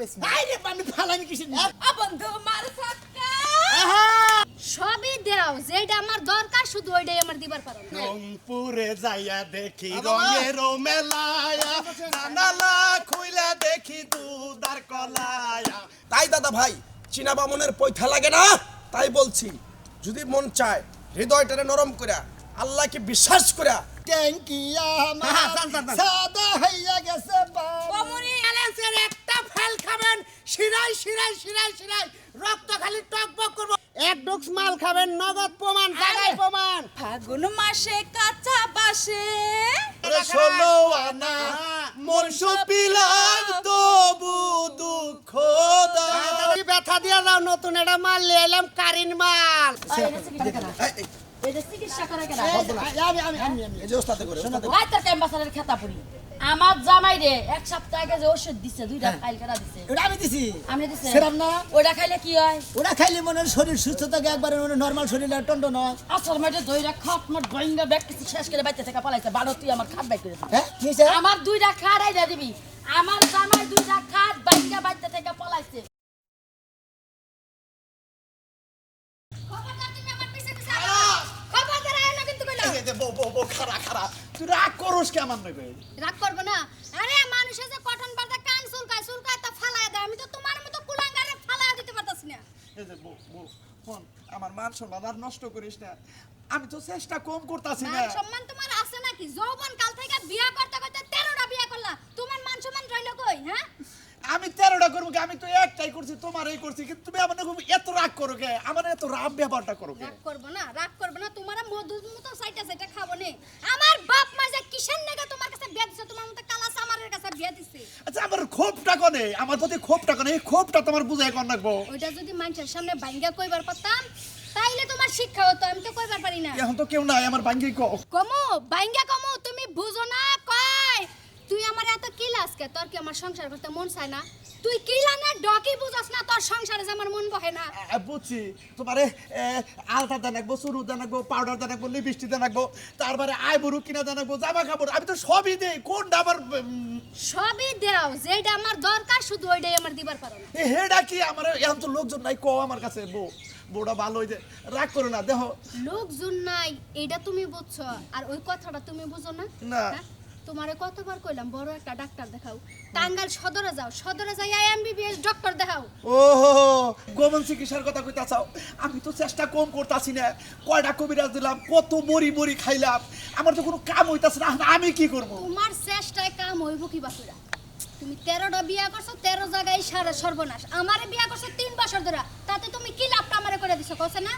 বেশি। আমি? বন্ধু মার সাক্কা সবই দেও যেটা আমার দরকার শুধু ওইটাই আমার দিবার পারো রংপুরে যাইয়া দেখি রঙের মেলায়া জানালা খুইলা দেখি দুদার কলায়া। তাই দাদা ভাই চীনা বামনের পৈথা লাগে না? তাই বলছি যদি মন চায় হৃদয়টারে নরম করে আল্লাহকে বিশ্বাস করে যান, যান। সাদা হইয়া গেছে ব্যালেন্সের ফেল খাবেন শিরাই শিরাই শিরাই শিরাই রক্ত খালি টকবক করব। এক ডুকস মাল খাবেন নগদ প্রমাণ জায়গায় প্রমাণ। ফাগুন মাসে কাঁচা বাসে। ষোলো আনা মন পিলাম তবু দুঃখ দাও। তাড়াতাড়ি ব্যথা দিয়ে যাও নতুন একটা মাল নিয়ে এলাম কারিন মাল। চিকিৎসা করা কেন আমি আমি আমি আমি। এই যে ওস্তাদে করে ওস্তাদে করে। ভাই তোর ক্যাম্পাসারের খেতা পড়ি আমার জামাই রে এক সপ্তাহ আগে যে ওষুধ দিছে দুইটা ফাইল করা দিছে। ওটা আমি দিছি। আমি দিছে। সেরাম না? ওটা খাইলে কি হয়? ওরা খাইলে মনে হয় শরীর সুস্থ থাকে একবারে মনে নর্মাল শরীর আর টন্ড নয় আসল মেটে দইরা খাট মোট ড্রয়িংটা ব্যাগ কিছু শেষ করে বাইতে থেকে পালাইছে বারো তুই আমার খাট বাইক করে হ্যাঁ আমার দুইটা খাট আইরা দিবি। আমার জামাই দুইটা খাট বাইকা বাইতে থেকে পালাইছে। খবরদার তুমি আমার পিছে পিছে না। খবরদার আইও না কিন্তু কইলাম। এই যে বউ বউ খারা খারা তুই রাগ করস কে আমার নইবে রাগ করব না? আরে মানুষে যে কটন বার্তা কান চুলকায় চুলকায় তা ফালায় দেয়। আমি তো তোমার মতো কুলাঙ্গারে ফালায় দিতে পারতাছি না। এই যে বউ বউ ফোন আমার মান সম্মান আর নষ্ট করিস না। আমি তো চেষ্টা কম করতাছি না। মান সম্মান তোমার আছে নাকি? যৌবন কাল থেকে বিয়া করতে করতে তেরোটা বিয়া করলা। তোমার মান সম্মান রইল কই হ্যাঁ? আমি তেরোটা করব কি? আমি তো একটাই করছি তোমার এই করছি কিন্তু তুমি আমার খুব এত রাগ করো কে? আমার এত রাগ ব্যাপারটা করো রাগ করব না রাগ করব না তোমার মধুর মতো সাইটা সাইটা খাব নে। আমার বাপ মা যে কিসের নেগা তোমার কাছে বিয়া দিছে তোমার মতো কালা সামারের কাছে বিয়া দিছে? আচ্ছা আমার ক্ষোভটা কনে? আমার প্রতি ক্ষোভটা কনে? এই ক্ষোভটা তোমার বুঝাই কর রাখব? ওইটা যদি মানুষের সামনে বাইঙ্গা কইবার পারতাম তাইলে তোমার শিক্ষা হতো আমি তো কইবার পারি না। এখন তো কেউ নাই আমার ভাঙ্গি কো কমু বাইঙ্গা কমু তুমি বুঝো না কয়? তুই আমার এত কিলা আজকে? তোর কি আমার সংসার করতে মন চায় না? তুই কিলা না ডকি বুঝাস না তোর সংসারে যে আমার মন বহে না। বুঝছি। তোমারে আলতা দানাকবো চুরু দানাকবো পাউডার দানাকবো লিপস্টিক দানাকবো তারপরে আই বুড়ু কিনা দানাকবো জামা কাপড় আমি তো সবই দেই। কোনটা আমার সবই দেও যেটা আমার দরকার শুধু ওইটাই আমার দিবার পারো না। হেডা কি? আমার এখন তো লোকজন নাই কো আমার কাছে বউ। বউটা ভালো হইছে। রাগ করো না দেখো। লোকজন নাই এইটা তুমি বুঝছ আর ওই কথাটা তুমি বুঝো না। না। তোমারে কতবার কইলাম বড় একটা ডাক্তার দেখাও। টাঙ্গাল সদরে যাও সদরে যাই এমবিবিএস ডক্টর দেখাও। ও গোমন চিকিৎসার কথা কইতা চাও আমি তো চেষ্টা কম করতাছি না। কয়টা কবিরাজ দিলাম কত মরি মরি খাইলাম। আমার তো কোনো কাম হইতাছে না আমি কি করব? তোমার চেষ্টায় কাম হইব কি বাকুরা তুমি তেরোটা বিয়া করছ তেরো জায়গায় সারা সর্বনাশ। আমারে বিয়া করছ তিন বছর ধরে। তাতে তুমি কি লাভটা আমারে করে দিছো কছে না?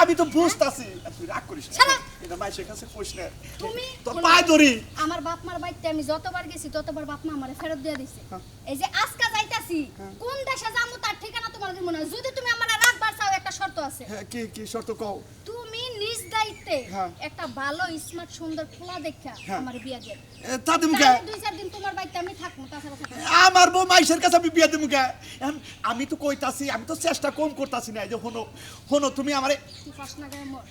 আমি তো বুঝতাছি। তুই রাগ করিস না। এটা মাইসের কাছে কইস না। তুমি তোর পায়ে ধরি। আমার বাপ মার বাড়িতে আমি যতবার গেছি ততবার বাপ মা আমারে ফেরত দিয়ে দিছে। এই যে আজকা যাইতাছি কোন দেশে যামু তার ঠিকানা তোমার দিব না। যদি তুমি আমার রাখবার চাও একটা শর্ত আছে। হ্যাঁ কি কি শর্ত কও? তুমি নিজ হ্যাঁ। একটা ভালো স্মার্ট সুন্দর খোলা দেখা হ্যাঁ। আমার বিয়া এ, তা দিমু কে? দুই চার দিন তোমার বাড়িতে আমি থাকব তাছাড়া আমার বউ মাইশের কাছে আমি বিয়া দিমু কে? আমি তো কইতাছি আমি তো চেষ্টা কম করতাছি না যে হনো হনো তুমি আমারে ফাঁস লাগায় মর।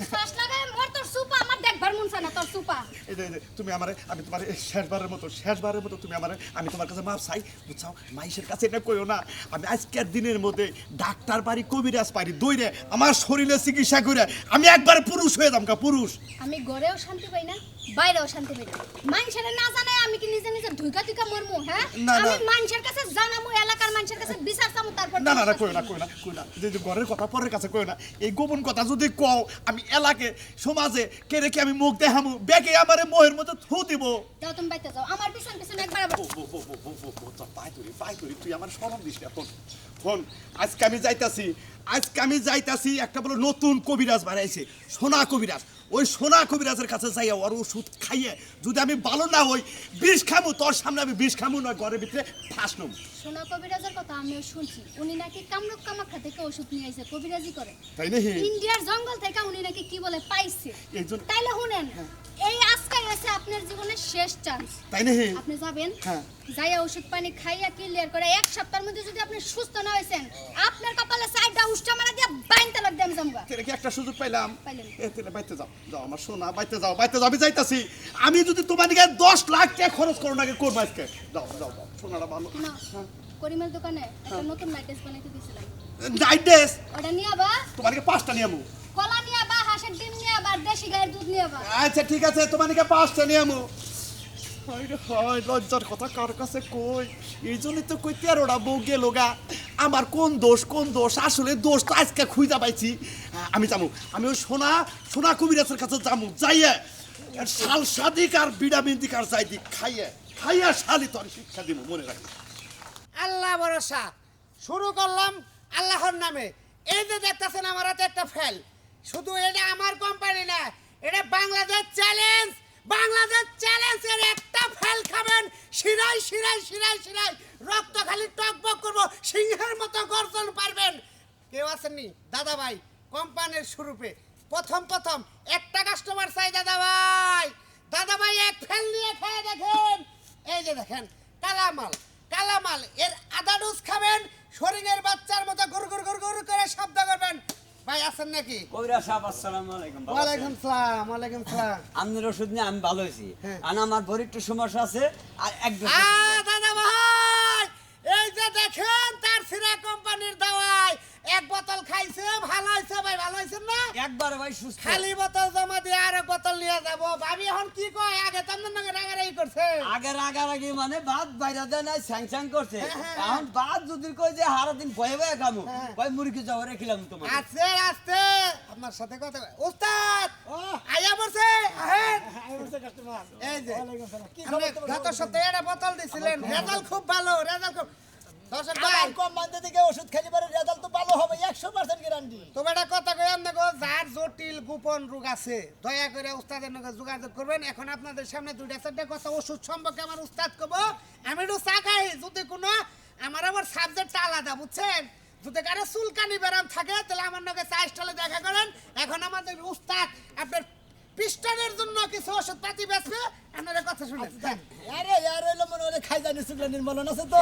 তুই লাগায় মোর তোর সুপা আমার দেখবার মন চায় না তোর সুপা। এই দে, এই তুমি আমারে আমি তোমার শেষবারের মতো শেষবারের মতো তুমি আমারে আমি তোমার কাছে মাপ চাই। বুঝছাও? মাইশের কাছে এটা কইও না আমি আজকের দিনের মধ্যে ডাক্তার বাড়ি কবিরাজ পারি দইরে আমার শরীরে চিকিৎসা করে আমি একবার পুরুষ হয়ে যাম কা পুরুষ। আমি ঘরেও শান্তি পাই না। বাইরেও শান্তি পাই মানুষের না জানে আমি কি নিজে নিজে ধুইকা ধুইকা মরমু হ্যাঁ। আমি মানুষের কাছে জানামু এলাকার মানুষের কাছে বিচার চামু তারপর না না না কই না কই না কই না। যে ঘরের কথা পরের কাছে কই না। এই গোপন কথা যদি কও আমি এলাকে সমাজে কে রেখে আমি মুখ দেখামু? বেকে আমারে মোহের মতো থু দিব। যাও তুমি বাইতে যাও আমার পিছন পিছন একবার বো, বো, বো, বো, বো, বো, বো, তোর পায়ে ধরি, পায়ে তুই আমার স্মরণ দিস না ফোন ফোন আজকে আমি যাইতাছি আজকে আমি যাইতাছি একটা বলো নতুন কবিরাজ বানাইছে সোনা কবিরাজ। ওই সোনা কবিরাজের কাছে যাইয়া ওর ওষুধ খাইয়ে যদি আমি ভালো না হই বিষ খামু তোর সামনে আমি বিষ খামু নয় ঘরের ভিতরে ফাঁস নম। সোনা কবিরাজের কথা আমিও শুনছি। উনি নাকি কামরূপ কামাখ্যা থেকে ওষুধ নিয়ে আইছে কবিরাজি করে। তাই নাকি? ইন্ডিয়ার জঙ্গল থেকে উনি নাকি কি বলে পাইছে? এই তাইলে শুনেন এই আজকাই আছে আপনার জীবনের শেষ চান্স তাই নাকি? আপনি যাবেন হ্যাঁ। যাইয়া ওষুধ পানি খাইয়া ক্লিয়ার করে এক সপ্তাহের মধ্যে যদি আপনি সুস্থ না হয়েছেন আপনার কপালে সাইডটা উষ্টা মারা দিয়ে জমগা তেরে কি একটা সুযোগ পাইলাম? এ তেরে বাইতে যাও। যাও আমার সোনা বাইতে যাও বাইতে আমি যাইতাছি। আমি যদি তোমার দিকে দশ লাখ টাকা খরচ করো নাকি করব আজকে। যাও যাও যাও সোনাটা ভালো না হ্যাঁ। করিমের দোকানে একটা নতুন ম্যাট্রেস বানাইতে নাইট ড্রেস ওটা নিয়ে আবা তোমাকে পাঁচটা নিয়ে আমু কলা নিয়ে আবা হাঁসের ডিম আবার দেশি গায়ের দুধ নিয়ে আবা আচ্ছা ঠিক আছে তোমাকে পাঁচটা নিয়ে আমু। হায় লজ্জার কথা কার কাছে কই? এই জন্যই তো কই তেরোটা বউ গেল গা। আমার কোন দোষ কোন দোষ? আসলে দোষ তো আজকে খুঁজা পাইছি। আমি যাব আমি ওই সোনা সোনা কবিরাজের কাছে যাব যাইয়ে আর শাল সাদিক আর বিড়ামিন দিক আর যাই দিক খাইয়ে খাইয়া শালি তোর শিক্ষা দিব মনে রাখি আল্লাহ ভরসা। শুরু করলাম আল্লাহর নামে। এই যে দেখতেছেন আমার হাতে একটা ফেল। শুধু এটা আমার কোম্পানি না, এটা বাংলাদেশ চ্যালেঞ্জ বাংলাদেশ চ্যালেঞ্জের একটা ফেল খাবেন। শিরাই শিরাই শিরাই শিরাই রক্ত খালি টকবক করব, সিংহের মতো গর্জন পারবেন। কেউ আসেননি দাদা ভাই কোম্পানির শুরুপে প্রথম প্রথম, একটা কাস্টমার চাই দাদা ভাই দাদা ভাই এক ফেল নিয়ে খেয়ে দেখেন। এই যে দেখেন, কালামাল কালামাল, এর আদা খাবেন, শরীরের বাচ্চার মতো গুর গুর গুর গুর করে শব্দ করবেন। ভাই আছেন নাকি? কইরা সাহেব আসসালামু আলাইকুম ওয়ালাইকুম সালাম ওয়ালাইকুম সালাম। আপনার ওষুধ নিয়ে আমি ভালো হয়েছি হ্যাঁ। আর আমার ভরি একটু সমস্যা আছে আর একদম দাদা ভাই! এই যে দেখেন তার সিরা কোম্পানির দাওয়াই এক বোতল ভাই হয়েছে না? একবার ভাই সুস্থ। খালি বোতল জমা দিয়ে আর এক বোতল নিয়ে যাব। ভাবি এখন কি কয়? আগে তোমাদের নাকি রাগারাগি করছে। আগের আগারাগি মানে ভাত বাইরে দেয় নাই স্যাং স্যাং করছে। হ্যাঁ, হ্যাঁ, এখন ভাত যদি কই যে হারা দিন বয়ে বয়ে খামু। হ্যাঁ। মুরগি যাও রেখিলাম তোমার আস্তে আস্তে আপনার সাথে কথা কয়। উস্তাদ আইয়া বলছে আহেন। এই যে গত সপ্তাহে একটা বোতল দিছিলেন। রেজাল্ট খুব ভালো রেজাল্ট খুব দর্শক ভাই কোম্পানি থেকে ওষুধ খেলে পরে রেজাল্ট তো ভালো হবে একশো পার্সেন্ট গ্যারান্টি তবে একটা কথা কই দেখো যার জটিল গোপন রোগ আছে দয়া করে উস্তাদের নাকি যোগাযোগ করবেন। এখন আপনাদের সামনে দুইটা চারটা কথা ওষুধ সম্পর্কে আমার উস্তাদ কব। আমি একটু চা খাই যদি কোনো আমার আবার সাবজেক্টটা আলাদা বুঝছেন? যদি কারও চুলকানি ব্যারাম থাকে তাহলে আমার চা স্টলে দেখা করেন। এখন আমাদের উস্তাদ আপনার পিস্টনের জন্য কিছু ওষুধ পাতি বেচবে। আপনারা কথা শুনেন। আরে ইয়ার হইল মনে হয় খাই জানি মলন আছে তো?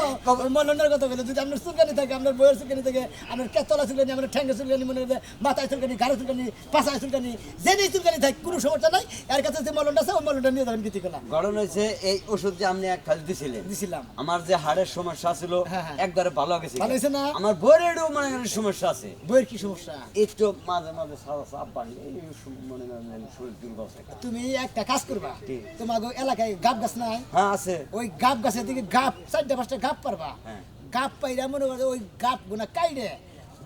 মলনের কথা বলে যদি আপনার সুলকানি থাকে আপনার বইয়ের সুলকানি থাকে আপনার কেতলা সুলকানি আপনার ঠ্যাঙ্গে সুলকানি মনে মাথায় সুলকানি ঘাড়ে সুলকানি পাশায় সুলকানি যেনেই সুলকানি থাকে কোনো সমস্যা নাই। এর কাছে যে মলনটা আছে ওই মলনটা নিয়ে যাবেন গীতি কলা গরম হয়েছে এই ওষুধ যে আপনি এক খাল দিছিলেন দিছিলাম। আমার যে হাড়ের সমস্যা ছিল হ্যাঁ, হ্যাঁ। একবারে ভালো গেছে। ভালো হয়েছে না? আমার বইয়েরও মনে করেন সমস্যা আছে। বইয়ের কি সমস্যা? একটু মাঝে মাঝে সারা চাপ বাড়ি এই মনে করেন শরীর দুর্বল তুমি একটা কাজ করবা। তোমার এলাকায় গাব গাছ নাই? হ্যাঁ আছে। ওই গাব গাছের দিকে গাব চারটা পাঁচটা গাব পারবা। হ্যাঁ। গাব পাইরা মনে করো ওই গাব গুনা কাইডে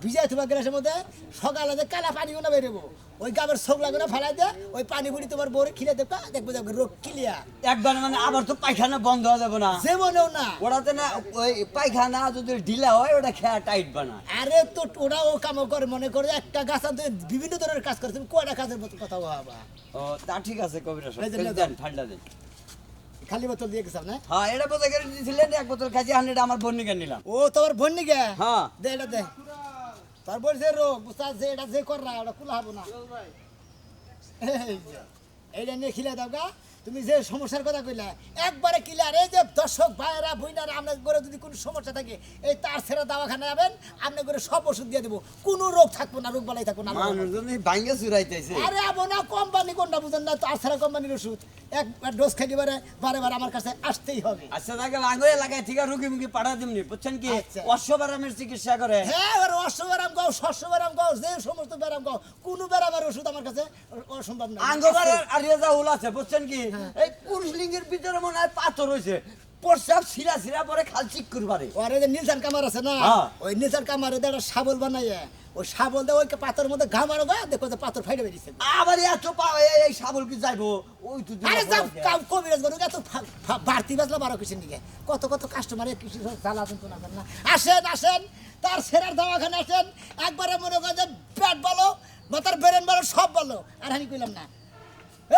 ভিজাই তোমার গ্লাসের মধ্যে সকালে যে কালা পানি গুনা বেরোবো। ওই গাবের শোকলা গুনা ফেলাই দে ওই পানি বুড়ি তোমার বউরে খিলে দেবা দেখব দেখব রোগ ক্লিয়ার একবার মানে আবার তো পায়খানা বন্ধ হয়ে যাবে না। যেমনও না। ওটাতে না ওই পায়খানা যদি ঢিলা হয় ওটা খেয়া টাইট বানা। আরে তো ওরা ও কাম করে মনে করে একটা গাছ আনতে বিভিন্ন ধরনের কাজ করে তুমি কয়টা কাজের কথা ভাবা ও তা ঠিক আছে কবিরা। ঠান্ডা দেন। খালি বোতল দিয়ে গেছাম না হ্যাঁ এটা বোতল করে দিয়েছিলেন এক বোতল খাইছি হান্ড্রেড আমার বন্নিকে নিলাম। ও তোমার বন্নি হ্যাঁ। দে এটা দে। তার বলছে রোগ বুঝতে যে এটা যে কর ওটা কুলা হব না। এই যে, এইটা নিয়ে খিলে দাও গা। তুমি যে সমস্যার কথা কইলা একবারে ক্লিয়ার এই যে দর্শক ভাইয়েরা বইনারা আপনার করে যদি কোনো সমস্যা থাকে এই তার ছেড়ে দাওয়াখানে যাবেন আপনার করে সব ওষুধ দিয়ে দেবো। কোনো রোগ থাকব না রোগ বালাই থাকব না ভাঙ্গে চুরাইতেছে। আরে আবো না কোম্পানি কোনটা বুঝেন না তার ছাড়া কোম্পানির ওষুধ। এক ডোজ খেতে পারে বারে বারে আমার কাছে আসতেই হবে। আচ্ছা তাকে আগে এলাকায় ঠিক রুগী মুগি পাঠা দিমনি বুঝছেন কি? আচ্ছা। অশ্ববারামের চিকিৎসা করে। হ্যাঁ এবার অশ্ব ব্যারাম গাও শস্য ব্যারাম গাও যে সমস্ত ব্যারাম গাও কোনো ব্যারামের ওষুধ আমার কাছে অসম্ভব না। আঙ্গবার আর রেজা উল আছে বুঝছেন কি? এই পুরুষ লিঙ্গের ভিতরে মনে হয় পাথর হয়েছে প্রসাব সিরা সিরা পরে খাল চিক করবারে। ওরে যে নীলসান কামার আছে না? হ্যাঁ। ওই নীলসান কামারে শাবল বানাইয়ে ওই শাবল ওই পাথরের মধ্যে গা দেখো যে পাথর ফাইটে বেরিয়েছে। আবার এত পা- এই- সাবল কি যাইবো? ওই তো আরে কাম কবিরাজ গরু এত বাড়তি বাজলা বারো কিছু নিকে। কত কত কাস্টমারের কিছু জ্বালা না। আসেন আসেন তার সেরার দাওয়াখানে আসেন। একবারে মনে করেন যে পেট বলো বা তার বেরেন বলো সব বলো। আর আমি কইলাম না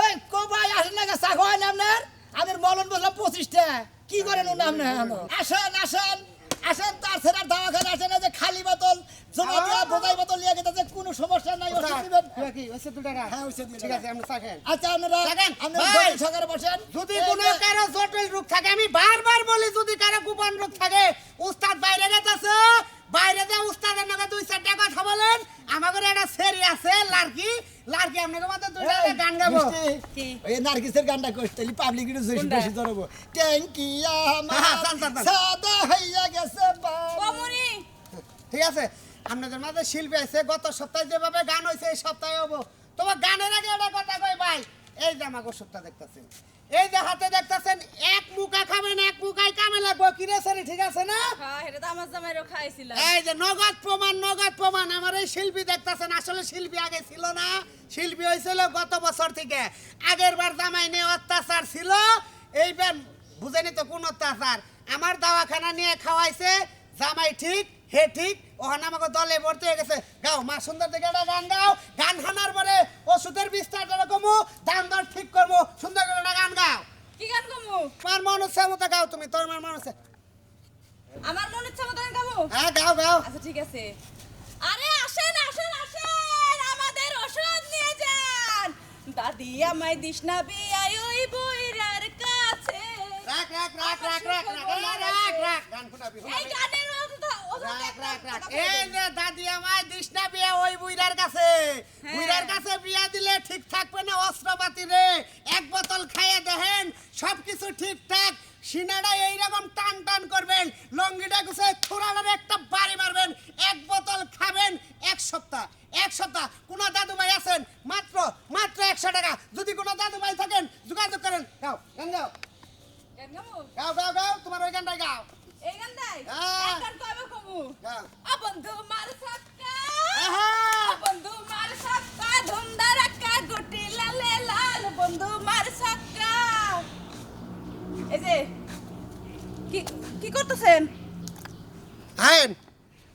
এই কবাই আসেন না চা খাওয়াই না আপনার? আপনার মলন বললাম পঁচিশটা। কি করেন ওনা আপনার? আসেন আসেন। আসেন, তার সেরার দাওয়াখানে না যে খালি বোতল জমা দেওয়া বোঝাই বোতল নিয়ে গেছে কোনো সমস্যা নাই ওষুধ দিবেন। কি হয়েছে দু হ্যাঁ, হয়েছে ঠিক আছে আমরা চা আচ্ছা আপনারা আপনারা ভাই। বসেন। যদি কোনো কারও জটিল রোগ থাকে আমি বারবার বলি যদি কারও গোপন রোগ থাকে উস্তাদ বাইরে যেতেছে বাইরে যে উস্তাদের নামে দুই চারটা কথা বলেন আমাদের একটা সেরি আছে লার্কি। লার্কি আপনাকে মতো দুইটা এই, গান গাবো। ওই নার্গিসের গানটা করতে পাবলিক একটু বেশি বেশি ধরবো ট্যাঙ্কি হ্যাঁ, চাল, চাল, চাল। আমার সাদা হইয়া গেছে ঠিক আছে আপনাদের মাঝে শিল্পী আছে গত সপ্তাহে যেভাবে গান হয়েছে এই সপ্তাহে হব। তোমার গানের আগে একটা কথা কই ভাই? এই যে আমাকে ওষুধটা দেখতেছেন। এই যে হাতে দেখতেছেন এক মুখা খাবেন এক মুখাই কামে লাগবো। কিরে সারি ঠিক আছে না? হ্যাঁ এই যে নগদ প্রমাণ নগদ প্রমাণ আমার এই শিল্পী দেখতেছেন। আসলে শিল্পী আগে ছিল না শিল্পী হয়েছিল গত বছর থেকে। আগের বার জামাই নিয়ে অত্যাচার ছিল এইবার বুঝেনি তো কোন অত্যাচার। আমার দাওয়াখানা নিয়ে খাওয়াইছে জামাই ঠিক হে ঠিক ওখানে আমাকে দলে ভর্তি হয়ে গেছে গাও মা সুন্দর দেখে একটা গান গাও গান খানার পরে ওষুধের বিস্তারটা কমু দাম দর ঠিক করব সুন্দর করে একটা গান গাও কি গান গামু তোমার মন হচ্ছে মতো গাও তুমি তোর মন হচ্ছে আমার মনে ইচ্ছা মতো গান গামু হ্যাঁ গাও গাও আচ্ছা ঠিক আছে আরে আসেন আসেন আসেন আমাদের ওষুধ নিয়ে যান দাদি আমায় দিস না বিয়াই ওই বইরার কাছে রাখ রাখ রাখ রাখ রাখ রাখ রাখ রাখ গান ফুটাবি এই গানের রাখ রাখ রাখ। এই যে দাদি আমায় দিস না বিয়া ওই বুইরার কাছে। হ্যাঁ। বুইরার কাছে বিয়া দিলে ঠিক থাকবে না অস্ত্রপাতি রে। এক বোতল খাইয়ে দেখেন সবকিছু ঠিকঠাক। সিনাটা এইরকম টান টান করবেন লঙ্গিটা গুছে থোড়ালার একটা বাড়ি মারবেন এক বোতল খাবেন এক সপ্তাহ এক সপ্তাহ। কোন দাদু ভাই আছেন? মাত্র মাত্র একশো টাকা। যদি কোনো দাদু ভাই থাকেন যোগাযোগ করেন। গাও গান গাও গাও গাও গাও তোমার ওই গানটাই গাও বন্ধু মার সাক্কা! বন্ধু মার সাক্কা ধুমদা রাক্কা গুটি লালে লাল। বন্ধু মার সাক্কা এই যে কি কি করতেছেন? আইন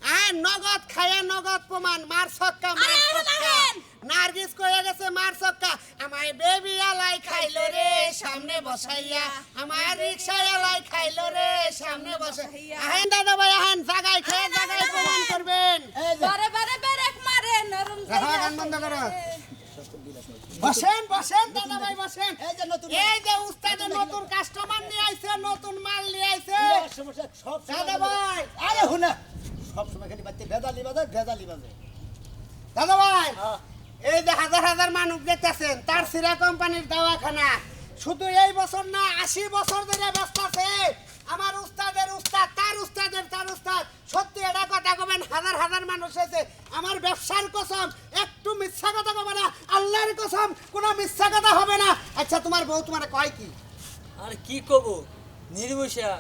আইন নগদ খায়া নগদ প্রমাণ। মার ছক্কা মার লাগেন। নার্গিস কয়ে গেছে মার ছক্কা। আমায় বেবি আলাই খাইলো রে সামনে বসাইয়া। আমার রিক্সা আলাই খাইলো রে সামনে বসাইয়া। আহেন দাদা ভাই আহেন জাগায় খেয়ে জাগায় প্রমাণ করবেন। বারে বারে বেরেক মারে নরম গান বন্ধ করো। বসেন বসেন দাদা ভাই বসেন। এই যে নতুন এই যে উস্তাদের নতুন কাস্টমার নিয়ে আইছে নতুন মাল নিয়ে আইছে। সমস্যা, সব দাদা ভাই। আরে হুনা। সব সময় খালি বাচ্চা ভেজালি বাজে ভেজালি বাজে। দাদা ভাই। হ্যাঁ। এই যে হাজার হাজার মানুষ দেখতেছেন তার সিরা কোম্পানির দাওয়াখানা। শুধু এই বছর না আশি বছর ধরে ব্যস্ত আছে। আমার উস্তাদের উস্তাদ তার উস্তাদের তার উস্তাদ। সত্যি এটা কথা কবেন হাজার হাজার মানুষ আছে আমার ব্যবসার কসম একটু মিথ্যা কথা কবে না আল্লাহর কসম কোনো মিথ্যা কথা হবে না। আচ্ছা তোমার বউ তোমার কয় কি? আর কি কব? নির্মুষা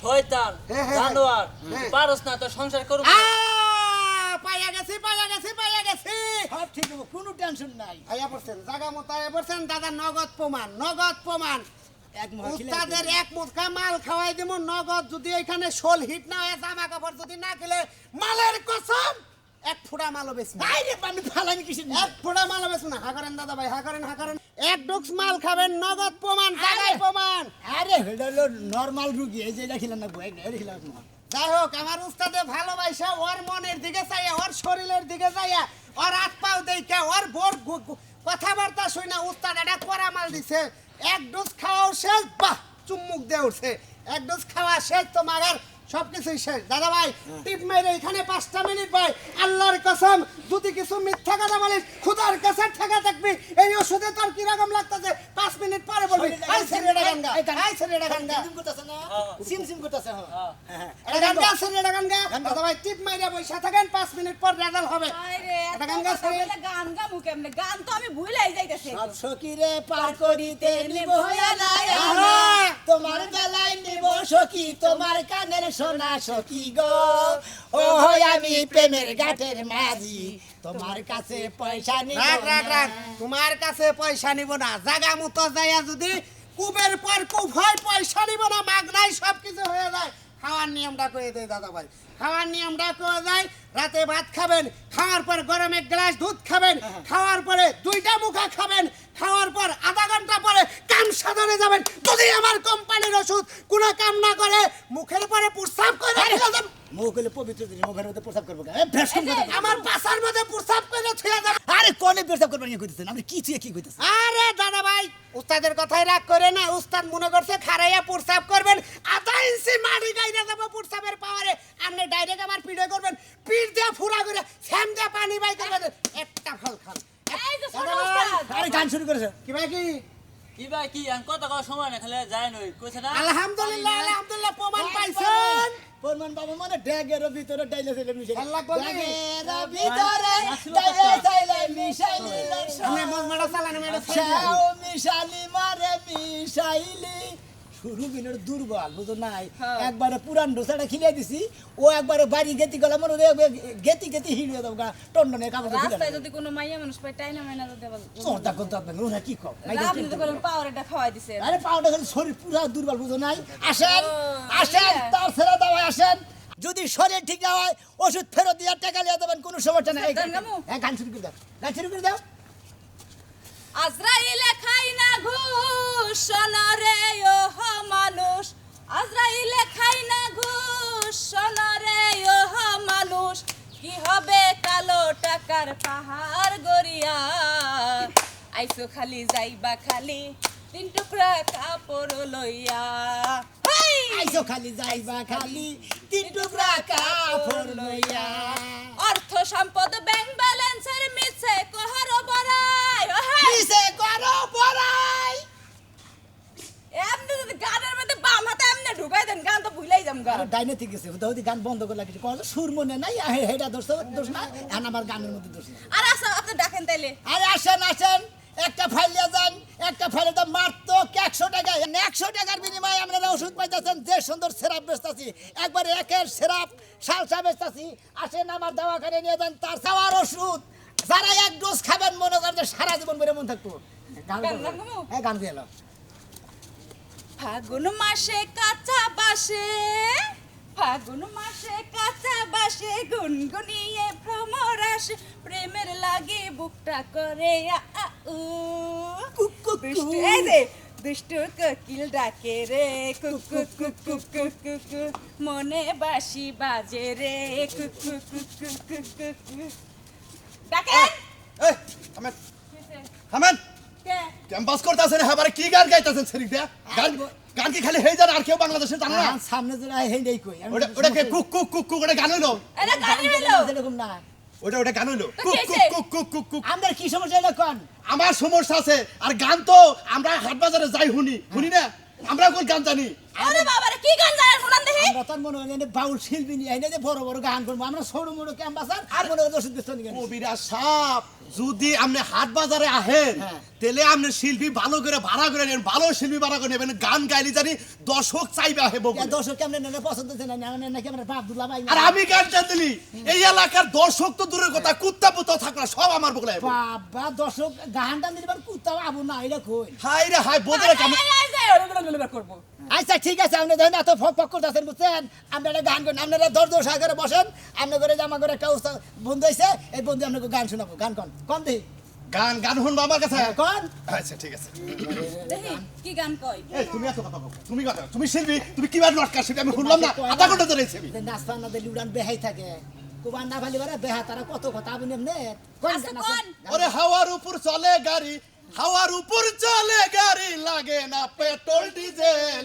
শয়তান হ্যাঁ, হ্যাঁ, জানোয়ার হ্যাঁ। পারস না তো সংসার করব না। আহ, পাইয়া গেছি পাইয়া গেছি পাইয়া গেছি সব ঠিক হব কোনো টেনশন নাই। আইয়া পড়ছেন জাগা মতো আইয়া পড়ছেন দাদা নগদ প্রমাণ নগদ প্রমাণ। উস্তাদের এক মুঠা মাল খাওয়াই দিব নগদ যদি এখানে শোল হিট না হয় জামা কাপড় যদি না খেলে মালের কসম! এক ফুটা মালও বেশ না। আরে আমি ফালামি কিছু এক ফুটা মালও বেশ না। হা করেন দাদা ভাই হা করেন হা করেন। এক ডুকস মাল খাবেন নগদ প্রমাণ জাগাই প্রমাণ। আরে এটা হলো নর্মাল রুগী এই যে দেখিলাম না বই এটা দেখিলাম না। যাই হোক, আমার উস্তাদে ভালোবাসা, ওর মনের দিকে চাইয়া ওর শরীরের দিকে চাইয়া ওর হাত পাও দেখে ওর বোর কথাবার্তা শুই না উস্তাদ এটা করা দিছে। এক ডোজ খাওয়াও শেষ, বাহ, চুম্মুক দিয়ে উঠছে। এক ডোজ খাওয়া শেষ তোমার আর সব কিছুই শেষ। দাদা ভাই, টিপ মেরে এখানে পাঁচটা মিনিট ভাই, আল্লাহর কসম, যদি কিছু মিথ্যা কথা বলিস, খুদার কাছে ঠেকা থাকবি, এই ওষুধে তোর কীরকম লাগতেছে? পাঁচ মিনিট পরে বলবি। আই ছেলেটা গান গা আই ছেলেটা গান গা সিম করতেছে না? সিম সিম করতেছে হ্যাঁ। হ্যাঁ। এটা গান গা ছেলেটা গান গা দাদা ভাই টিপ মাইরা বসে থাকেন পাঁচ মিনিট পর রেজাল্ট হবে। এটা গান গা বলে গান গামু কেমনে? গান তো আমি ভুলাই যাইতেছি। সব সখীরে পার করিতে নিব হইয়ালায় আহা! তোমার বেলায় নিব সখী তোমার কানের সোনা সখী গো। ও হই আমি প্রেমের ঘাটের মাঝি। তোমার কাছে পয়সা নিব রাখ তোমার কাছে পয়সা নিব না। জাগা মতো যাইয়া যদি কুবের পর কুব হয় পয়সা নিব না মাগনাই সব কিছু হয়ে যায়। খাওয়ার নিয়মটা করে দেয় দাদা ভাই খাওয়ার নিয়মটা করে যায় রাতে ভাত খাবেন খাওয়ার পর গরম এক গ্লাস দুধ খাবেন খাওয়ার পরে দুইটা মুখা খাবেন খাওয়ার পর আধা ঘণ্টা পরে কাম সাধনে যাবেন। যদি আমার কোম্পানির ওষুধ কোনো কাম না করে মুখের পরে প্রস্রাব করে রেখে দেবেন। মুখ হলে পবিত্র জিনিস মুখের মধ্যে প্রসাব করব আমার পাশার মধ্যে প্রস্রাব করে ছুঁয়ে যাবেন আরে কনে প্রসাব করবেন ইয়ে কইতেছেন? আপনি কি চুয়ে কি কইতেছেন? আরে দাদা ভাই উস্তাদের কথাই রাগ করে না উস্তাদ মনে করছে খারাইয়া প্রস্রাব করবেন। আধা ইঞ্চি মাটি গাইরা যাব প্রস্রাবের পাওয়ারে আপনি ডাইরেক্ট আমার পিঠে করবেন। পিঠ দিয়ে ফুরা করে শ্যাম দিয়ে পানি বাই করবেন একটা ফল খান। আরে গান শুরু করেছে। কি ভাই কি? কি ভাই কি আমি কত কথা সময় না খেলে যায় নই কইছে না? আলহামদুলিল্লাহ আলহামদুলিল্লাহ প্রমাণ পাইছেন। পরমান বাবা মানে ড্যাগের ভিতরে ডাইলে ছেলে মিশে আল্লাহ বলে। ড্যাগের ভিতরে ডাইলে ছেলে মিশাইলি আমি মজমাটা চালানো মেরে ছাও মিশালি মারে মিশাইলি। শুরু বিনের দুর্বল বুঝো নাই? একবারে পুরান ডোসাটা দিছি ও একবারে বাড়ি গেতি গেলাম মনে গেতি গেতি হিলিয়ে গা টন্ডনে কাপড় রাস্তায় যদি কোনো মাইয়া মানুষ পায় টাইনা মাইনা যদি আবার চোরটা করতে পারবেন ওরা কি কম আপনি তো বলেন পাওয়ার এটা খাওয়াই দিছে। আরে পাউডার খালি শরীর পুরো দুর্বল বুঝো নাই? আসেন আসেন। তার ছেড়ে দাও আসেন। যদি শরীর ঠিক না হয় ওষুধ ফেরত দিয়ে টাকা নিয়ে দেবেন কোনো সমস্যা নেই। গান? হ্যাঁ গান শুরু করে দাও। গান শুরু করে দাও। আজরাইলে না ঘুষ সোনরে ও মানুষ। আজরাইলে খাই না ঘুষ ও মানুষ। কি হবে কালো টাকার পাহাড় গড়িয়া? আইসো খালি, যাইবা খালি। তিন টুকরা কাপড় লইয়া! আইসো খালি যাইবা খালি। তিন টুকরা কাপড় লইয়া। অর্থ সম্পদ ব্যাংক ব্যালেন্সের মিছে কহার বড়াই! কিসে করো পড়াই এমনি যদি গানের মধ্যে বাম হাতে এমনি ঢুকাই দেন গান তো ভুলেই যাম গান ডাইনে ঠিক আছে দাউদি গান বন্ধ করে লাগিছে কোন সুর মনে নাই হেডা দোষ দোষ না এখন আমার গানের মধ্যে দোষ আর আসো আপনি ডাকেন তাইলে। আরে আসেন আসেন। একটা ফাইল যান একটা ফাইলে তো মাত্র একশো টাকা। একশো টাকার বিনিময়ে আমরা ওষুধ পাইতেছেন যে সুন্দর সেরাপ বেচতেছি। একবার একের সেরাপ সালসা বেচতেছি। আসেন আমার দাওয়াখানে নিয়ে যান তার চাওয়ার ওষুধ। যারা এক ডোজ খাবেন মনে করেন যে সারা জীবন বেড়ে মন থাকতো? হ্যাঁ গান দিয়ে এলো। ফাগুন মাসে কাঁচা বাসে ফাগুন মাসে কাঁচা বাসে গুনগুনিয়ে ভ্রমর আসে। প্রেমের লাগে বুকটা করে উ। দুষ্টু কোকিল ডাকে রে কুকু কুকু কুকু মনে বাসি বাজে রে কুকু কুকু কুকু কু ডাকেন! এই থামেন থামেন। কে ক্যাম্পাস করতেছেন হ্যাঁ কি গান গাইতেছেন সেরিক দিয়া? গান গান কি খালি হেই যান আর কেউ বাংলাদেশে জানো না? সামনে হেঁটেই কই। ওটা ওটা কে কুক কুক কুক কুক ওটা গান হইল। এটা গান হইল। এরকম না। ওটা ওটা গান হইল। কুক কুক? কুক কুক কুক কুক। আমাদের কি সমস্যা এটা কোন? আমার সমস্যা আছে আর গান তো আমরা হাট বাজারে যাই শুনি। শুনি না? আমরা কোন গান জানি? আরে বাবারে কি গান জানেন শুনান দেখি। আমরা তার মনে হয় বাউল শিল্পী নিয়ে এনে যে বড় বড় গান করব আমরা ছোট মোটো ক্যাম্পাসার আর মনে হয় ওষুধ বেচতে কবিরা সাপ যদি আপনি হাট বাজারে আহেন হ্যাঁ। তাহলে আপনি শিল্পী ভালো করে ভাড়া করে নেন ভালো শিল্পী ভাড়া করে নেবেন গান গাইলে জানি দর্শক চাইবে আহে। দর্শক কেমন নেনে পছন্দ হচ্ছে না না নাকি আমরা বাপ দুলা ভাই। আর আমি গানটা দিলি এই এলাকার দর্শক তো দূরের কথা কুত্তা পুত্তা থাকল সব আমার বগলে বাবা দর্শক গানটা দিবার কুত্তা আবু না এটা কই? হাই রে হাই কেমন করব। আচ্ছা ঠিক আছে আপনি দেখেন এত ফক ফক করতেছেন বুঝছেন? আপনারা গান করেন আপনারা দর দর সাগরে বসেন। আপনি করে যে আমার ঘরে একটা উস্তাদ বন্ধু হয়েছে এই বন্ধু আপনাকে গান শোনাবো। গান কন কন দি। গান গান শুনব আমার কাছে? কন। আচ্ছা ঠিক আছে। কি গান কয়? এই তুমি এত কথা বলো তুমি কথা তুমি শিল্পী তুমি কিবার নটকা শিল্পী? আমি শুনলাম না আধা ঘণ্টা ধরে শিল্পী। যে নাচতা না দিলে উড়ান বেহাই থাকে। কুবান না ফালি বারে বেহা তারা কত কথা আপনি এমনি? কোন আচ্ছা, গান কোন? ওরে হাওয়ার উপর চলে গাড়ি হাওয়ার উপর চলে গাড়ি লাগে না পেট্রোল ডিজেল।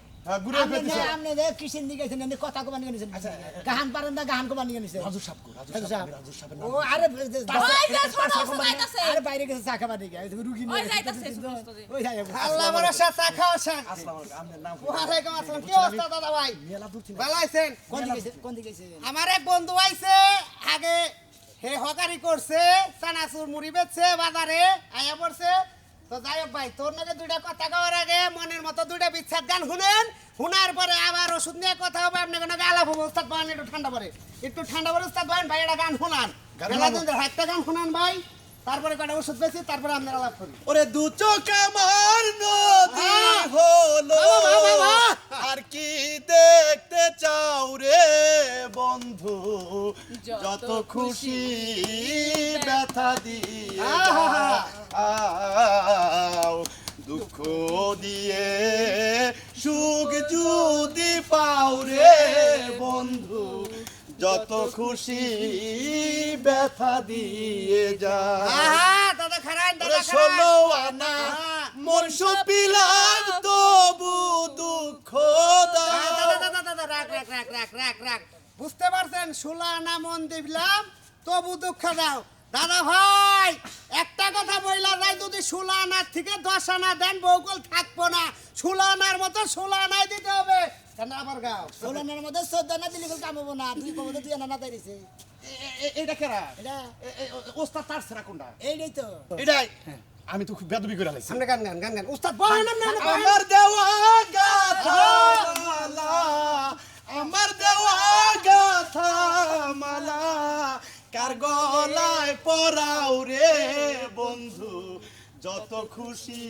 আমার এক বন্ধু আইছে আগে হে হকারি করছে চানাচুর মুড়ি বেচছে বাজারে আয়া পড়ছে তো যাই হোক ভাই তোর নাকি দুইটা কথা কওয়ার আগে মনের মতো দুইটা বিচ্ছেদ গান শুনেন শোনার পরে আবার ওষুধ নিয়ে কথা হবে আপনাকে নাকি আলাপ হবে উস্তাদ বলেন একটু ঠান্ডা পরে একটু ঠান্ডা পরে উস্তাদ বলেন ভাই এটা গান শোনান? একটা গান শোনান ভাই তারপরে কটা ওষুধ বেশি তারপরে আপনার আলাপ করি ওরে দু চোখ আমার নদী আহ! হলো! আর কি দেখতে চাও রে বন্ধু যত খুশি ব্যথা! যাও দুঃখ দিয়ে সুখ যদি পাও রে বন্ধু যত খুশি ব্যথা দিয়ে যা আনা। মন সপিলাম তবু দুঃখ বুঝতে পারছেন? ষোলো আনা মন দিলাম তবু দুঃখ দাও। দাদা ভাই! একটা কথা বইলা যায় যদি ষোলো আনার থেকে দশ আনা দেন বউকল থাকব না। ষোলো আনার মতো ষোলো আনাই দিতে হবে। কেন আবার গাও? ষোলনের মধ্যে চোদ্দ না দিলে কামাবো না। তুই কমতে তুই আনা না দিছে? এ- এ- এটা কেরা? এটা? এ- এ- ওস্তাদ তার সেরা কোনটা? এইটাই তো। এটাই? আমি তো খুব বেদবি করে লাইছি। সামনে গান গান গান গান। উস্তাদ বহেন না না আমার দেওয়া গাথা মালা আমার দেওয়া গাথা মালা। কার গলায় পরাও রে বন্ধু? যত খুশি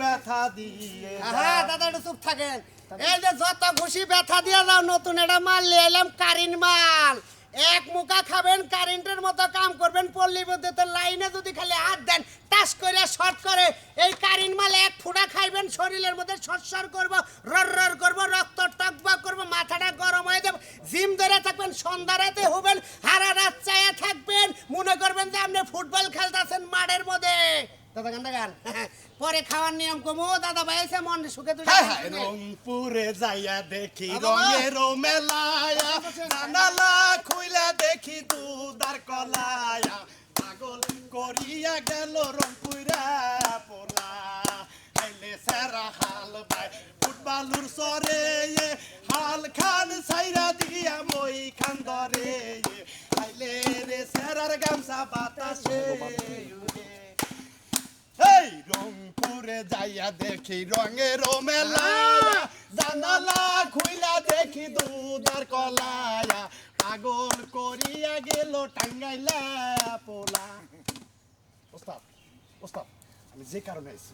ব্যথা দিয়ে হ্যাঁ দাদা একটু চুপ থাকেন। এই যে যত খুশি ব্যথা দিয়ে যাও, নতুন একটা মাল নিয়ে এলাম, কারিন মাল। এক মুখা খাবেন, কারেন্টের মতো কাম করবেন পল্লী বিদ্যুতের লাইনে যদি খালি হাত দেন টাস করে শর্ট করে এই কারিন মাল এক ফুটা খাইবেন শরীরের মধ্যে সরসর করব রর রর করব রক্ত টকবক করব মাথাটা গরম হয়ে যাবে জিম ধরে থাকবেন সন্ধ্যা রাতে হবেন হারা রাত চায়া থাকবেন মনে করবেন যে আপনি ফুটবল খেলতেছেন মাঠের মধ্যে দাদা গান গান পরে খাওয়ার নিয়ম কমো দাদা ভাই এসে মন সুখে তুলে হ্যাঁ, হ্যাঁ, রংপুরে যাইয়া দেখি রঙের মেলায়া জানালা খুইলা দেখি দুদার কলায়া। পাগল করিয়া গেল রংপুরা পোলা। সেরা হাল ভাই ফুটবালুর সরে হাল খান সাইরা দিয়া মই খান ধরে এ, আইলে রে সেরার গামছা বাতাসে রংপুরে যাইয়া দেখি রঙের মেলা জানালা খুইলা দেখি দুধার কলায়া, পাগল করিয়া গেল টাঙ্গাইলা পোলা। ওস্তাদ ওস্তাদ, আমি যে কারণে আছি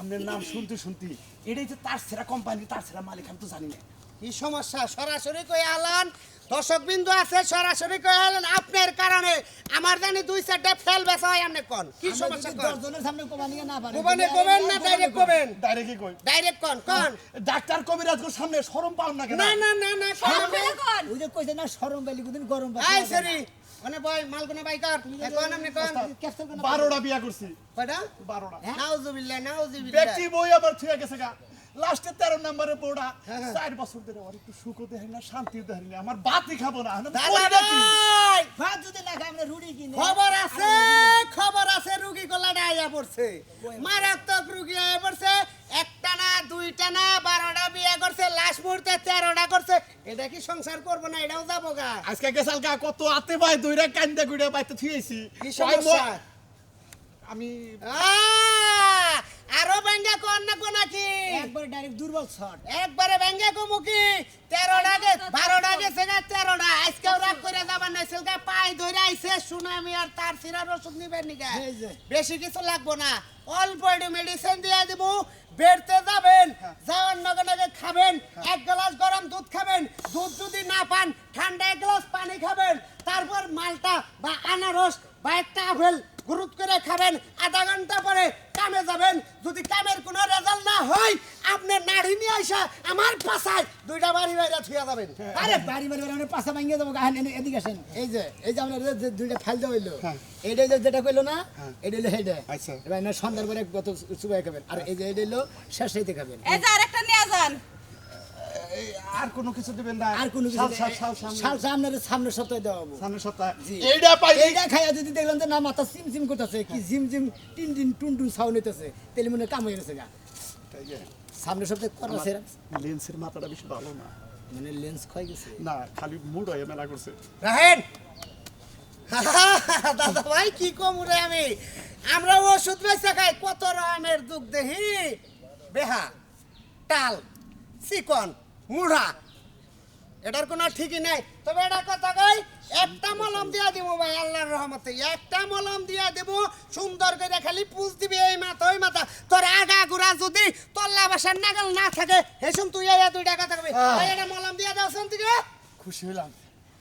আপনার নাম শুনতে শুনতে, এটাই যে তার সেরা কোম্পানি তার সেরা মালিক, আমি তো জানি না। কি সমস্যা সরাসরি কই আলান? দর্শক বিন্দু আছে সরাসরি কই আলান? আপনার কারণে আমার জানি দুই চারটা ফেল বেচা হয় আপনি কোন? কি সমস্যা কোন? দশজনের সামনে কমানি না পারে কোবানে কোবেন না ডাইরেক্ট কোবেন? ডাইরেক্ট কই? ডাইরেক্ট কোন কোন? ডাক্তার কবিরাজ সামনে সরম পাও না কেন? না না না না কোন কোন ওই যে কইছে না সরম বেলি কুদিন গরম আই সরি মানে বয় মালগুনা বাই কর। এ কোন আপনি কোন? ক্যাপসুল কেন বারোটা বিয়া করছি। কয়টা? বারোটা। নাউজুবিল্লাহ নাউজুবিল্লাহ। ব্যক্তি বই আবার থুয়ে গেছে গা। লাস্টে তেরো নম্বরে পড়া হ্যাঁ, চার বছর ধরে আর একটু সুখও দেখেন না শান্তিও দেখেন না। আমার বাতি খাব না আমি দাদা পড়ি না কি? ভাই ভাত যদি না খাই আমরা কিনে। খবর আছে খবর আছে রুগী গলাটা আইয়া পড়ছে। মারাত্মক রুগী আইয়া পড়ছে। একটা না দুইটা না বারোটা বিয়ে করছে লাস্ট মুহূর্তে তেরোটা করছে। এটা কি সংসার করব না এটাও যাব গা। আজকে গেছাল গা কত আতে ভাই দইরা কান্দা গুড়ে বাইতে থুয়েছি কি সমস্যা? আমি ব্যাঙ্গা কর না কো নাকি? একবার ডাইরেক্ট দুর্বল শট একবারে ব্যাঙ্গা কমু কি তেরোটা গে বারোটা গেছে গা তেরোটা আজকেও রাগ করে যাবার নাই সিলকা পাই ধরে আইছে সুনামি আর তার সিরার ওষুধ নিবেন নিকা বেশি কিছু লাগবো না। অল্প একটু মেডিসিন দিয়ে দিব বেরতে যাবেন যাওয়ার নগে নগে খাবেন এক গ্লাস গরম দুধ খাবেন দুধ যদি না পান ঠান্ডা এক গ্লাস পানি খাবেন তারপর মালটা বা আনারস বা একটা আপেল গুরুত করে খাবেন আধা ঘণ্টা পরে কামে যাবেন। যদি কামের কোনো রেজাল্ট না হয় আপনি নাড়ি নিয়ে আইসা আমার পাশায় দুইটা বাড়ি বাইরে থুয়া যাবেন। আরে বাড়ি বাড়ি বাড়ি পাশা ভাঙিয়ে দেবো গাহান এনে এদিকে আসেন। এই যে এই যে আমরা যে দুইটা ফাইল দেওয়া হইল এইটা যে যেটা কইলো না এটা হইল হেডে। আচ্ছা। এবার না সন্ধ্যার পরে গত সুবাই খাবেন। আর এই যে এটা হইল শেষ হইতে খাবেন। এই যে আরেকটা নিয়ে যান। আর কোনো কিছু দিবেন না। আর কোনো কিছু শাল, শাল, সামনে। সামনের সপ্তাহে দেওয়া হব। সামনের সপ্তাহে। এইটা পাই এইটা খাইয়া যদি দেখলাম যে না মাথা সিম সিম করতেছে কি জিম জিম টিন টিন টুন টুন সাউন্ড হইতেছে তাহলে মনে কাম হয়ে গেছে গা। সামনের সপ্তাহে করব সেরা লেন্সের মাথাটা বেশি ভালো না। মানে লেন্স ক্ষয় গেছে। না খালি মুড হয়ে মেলা করছে। রাহেন দাদা ভাই কি কম রে আমি? আমরা ওষুধ বেচা খাই কত রকমের দুধ দেহি বেহা টাল চিকন মুড়া এটার কোনো ঠিকই নাই। তবে এটা কথা কই একটা মলম দিয়া দিব ভাই আল্লাহর রহমতে। একটা মলম দিয়া দেব সুন্দর করে খালি পুজ দিবি এই মাথা ওই মাথা। তোর আগা গুড়া যদি তল্লা বাসার নাগাল না থাকে হেসুন তুই এই দুই টাকা থাকবে ভাই এটা মলম দিয়া দাও শুন থেকে খুশি হইলাম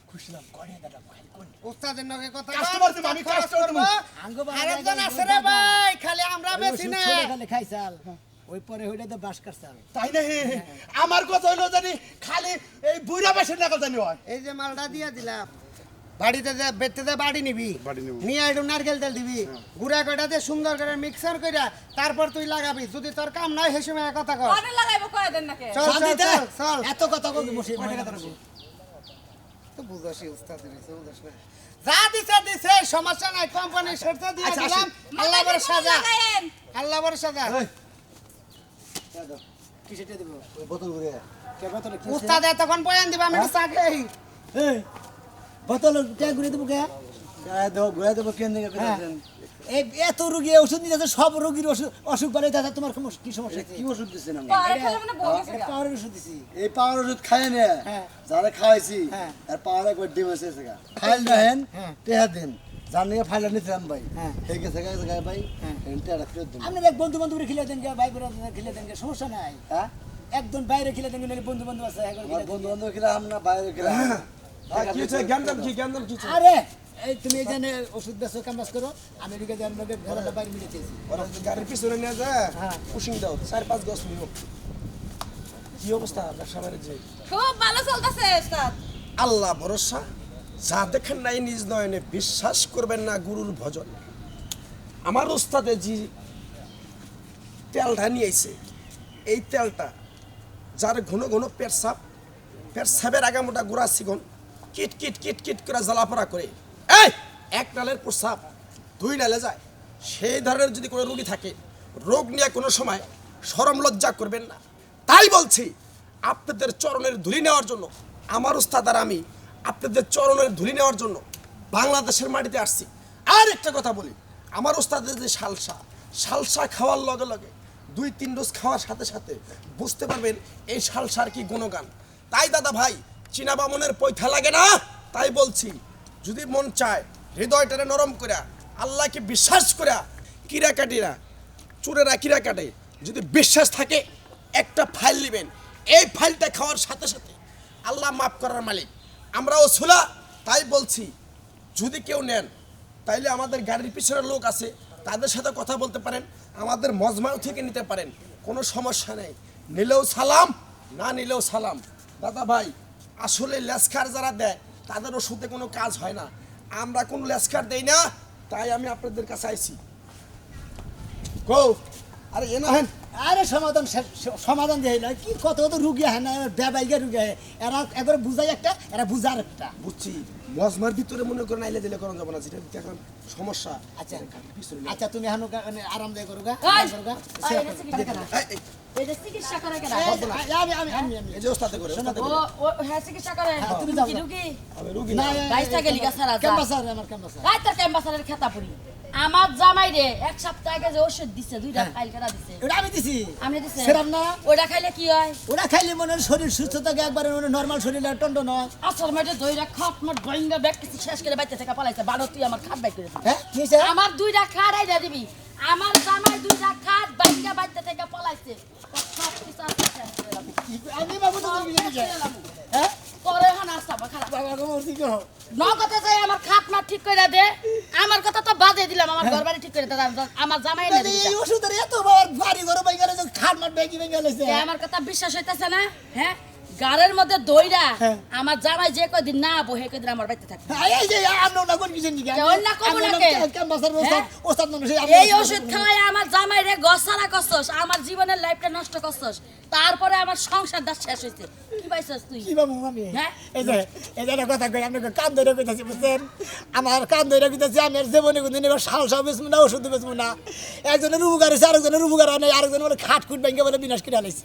খুশি হলাম করে দাদা ফাইল করে উস্তাদের নগে কথা কাস্টমার দেবো, আমি কাস্টমার। আঙ্গো বাবা আরেকজন আছে রে ভাই খালি আমরা বেশি না। খালি খাই চাল ওই পরে হইলে তো বাস তাই না? আমার কথা হইল জানি খালি এই বুড়া বেশের নাকাল জানি হয়। এই যে মালটা দিয়া দিলাম বাড়িতে যে বেতে যে বাড়ি নিবি বাড়ি নিবো। নিয়ে একটু নারকেল তেল দিবি গুড়া কটা দিয়ে সুন্দর করে মিক্সার কইরা তারপর তুই লাগাবি। যদি তোর কাম নয় সেই সময় কথা কর। লাগাইবো কয় দেন নাকি? চল চল চল এত কথা কই বসে তো বুঝাসি উস্তাদ দিছে বুঝাসি। যা দিছে দিছে সমস্যা নাই কোম্পানি দিয়ে আচ্ছা, দিলাম। আল্লাহ বড় সাজা আল্লাহ বড় সাজা কিসেটা দিব বোতল ঘুরে কে বোতল উস্তাদ এতক্ষণ বয়ান দিবা আমি চা খেয়ে এই বোতল কে ঘুরে দেবো কে দেবো ঘুরে দেবো কেন দিকে হ্যাঁ। এই এত রুগী ওষুধ সব রোগীর অসুখ অসুখ বাড়ে দাদা তোমার কি সমস্যা কি ওষুধ দিচ্ছেন খেলে মানে। পাওয়ারের ওষুধ দিছি এই পাওয়ার ওষুধ খাই না হ্যাঁ। যারা খাওয়াইছি হ্যাঁ। আর পাওয়ার একবার ডিম আছে সেগা দেখেন হ্যাঁ। টেহা দিন নিছিলাম ভাই। হ্যাঁ। গেছে ভাই হ্যাঁ। ফেরত দিন এক বন্ধু বান্ধব খেলে দেন ভাই খেলে দেন সমস্যা নাই। হ্যাঁ? একদম বাইরে খেলে দেন গে বন্ধু বান্ধব আছে বন্ধু বান্ধব বাইরে হ্যাঁ, কি হচ্ছে জ্ঞানদাম কি জ্ঞানদাম কি আরে এই তুমি এখানে ওষুধ বেচো কামাজ করো আমি লোকে বাইরে মিলে দিয়েছি ওরা যদি গাড়ির পিছনে নিয়ে যায়। পুশিং দাও চার পাঁচ গছ নিও কি অবস্থা ব্যবসা বাণিজ্য খুব ভালো চলতেছে ওস্তাদ। আল্লাহ ভরসা। যা দেখেন নাই নিজ নয়নে বিশ্বাস করবেন না গুরুর ভজন। আমার উস্তাদে যে তেলটা নিয়ে আইছে, এই তেলটা যার ঘন ঘন পেটসাপ পেটসাপের আগামোটা গোড়া সিগন কিট কিট কিট কিট করে জ্বালাপড়া করে। এই, এক নালের প্রসাব দুই নালে যায়। সেই ধরনের যদি কোনো রুগী থাকে, রোগ নিয়ে কোনো সময় সরম লজ্জা করবেন না। তাই বলছি, আপনাদের চরণের ধুলি নেওয়ার জন্য আমার উস্তাদ আর আমি আপনাদের চরণের ধুলি নেওয়ার জন্য বাংলাদেশের মাটিতে আসছি। আর একটা কথা বলি, আমার উস্তাদের যে সালসা সালসা খাওয়ার লগে লগে দুই, তিন ডোজ খাওয়ার সাথে সাথে বুঝতে পারবেন এই সালসার কি গুণগান। তাই দাদা ভাই, চীনা বামনের পৈথা লাগে না? তাই বলছি, যদি মন চায় হৃদয়টারে নরম করে আল্লাহকে বিশ্বাস করে কিরা কাটিরা চোরেরা কিরা কাটে, যদি বিশ্বাস থাকে, একটা ফাইল নেবেন। এই ফাইলটা খাওয়ার সাথে সাথে আল্লাহ মাফ করার মালিক। আমরাও ছোলা তাই বলছি, যদি কেউ নেন, তাইলে আমাদের গাড়ির পিছনে লোক আছে, তাদের সাথে কথা বলতে পারেন, আমাদের মজমাও থেকে নিতে পারেন, কোনো সমস্যা নেই। নিলেও সালাম, না নিলেও সালাম। দাদা ভাই, আসলে লেসকার যারা দেয়, তাদের ওষুধে কোনো কাজ হয় না। আমরা কোনো লেসকার দেই না, তাই আমি আপনাদের কাছে আইছি। গো আরে এ না হেন। আরে সমাধান সমাধান দেয় না কি কত কত রুগী হয় না ব্যবাইকা রুগী হয় এরা একবার বুঝাই একটা এরা বুঝার একটা। বুঝছি। মজমার ভিতরে মনে করেন আইলে দিলে করা যাবে না যেটা এখন সমস্যা। আচ্ছা। আচ্ছা তুমি হানু এই, চিকিৎসা করে। এটা চিকিৎসা করে কেনা আমি আমি আমি আমি। এই যে ওস্তাদে করে ও হ্যাঁ চিকিৎসা করে। হ্যাঁ, তুমি যাও রুগী রুগী? না। গেলি গা সারা আমার খেতা পুরি আমার জামাই রে এক সপ্তাহ আগে যে ওষুধ দিছে দুইটা হ্যাঁ। ফাইল কেনা দিছে? ওটা আমি দিছি। আমি দিছে। সেরাম না? ওটা খাইলে কি হয়? ওরা খাইলে মনে শরীর সুস্থ থাকে একবারে মনে নর্মাল শরীর আর টন্ড নয় আসল মেটে দইরা খাট মাট ভয়ঙ্কর ব্যাগ কিছু শেষ করে বাইতে থেকে পালাইছে। বারো তুই আমার খাট বাইক করে দিবি। হ্যাঁ? আমার দুইটা খাট আইডা দিবি। আমার জামাই দুইটা খাট বাইকা বাইতে থেকে পালাইছে। সব কিছু আজকে শেষ করে। আমি বাবু তো। হ্যাঁ? তোরে এখন আসতে খারাপ। বাবা গো মূর্তি গো নগদে যাই আমার খাট মাট ঠিক করে দে। আমার কথা তো বাদে দিলাম আমার ঘর বাড়ি ঠিক করে দাদা আমার জামাই এনে দিবি এই ওষুধের এত বাড়ি ঘর বাই গেলে খাট মাট বেগি বেগি গেছে আমার কথা বিশ্বাস হইতাছে না? হ্যাঁ? গাড়ের মধ্যে দইরা হ্যাঁ। আমার জামাই যে কদিন না বহে কদিন আমার বাড়িতে থাকবে। এই যে না কোন কিছু? ক্যাম্পাসার ওস্তাদ হ্যাঁ? ওস্তাদ মানুষ এই ওষুধ খাওয়াই আমার জামাই রে গসারা করছস আমার জীবনের লাইফটা নষ্ট করছস। তারপরে আমার সংসার দাস শেষ হয়েছে কি পাইছস তুই? কি বাবু আমি হ্যাঁ? এই যে এই যে কথা কই আপনাকে কান ধরে কইতাছি বুঝছেন? আমার কান ধরে কইতাছি আমি আর জীবনে কোনদিন এবার শাল সব বেচবো না ওষুধ বেচবো না। একজনের উপকার আরেকজনের উপকার হয় নাই আরেকজন বলে খাট খুট ভেঙে বলে বিনাশ করে আলাইছে।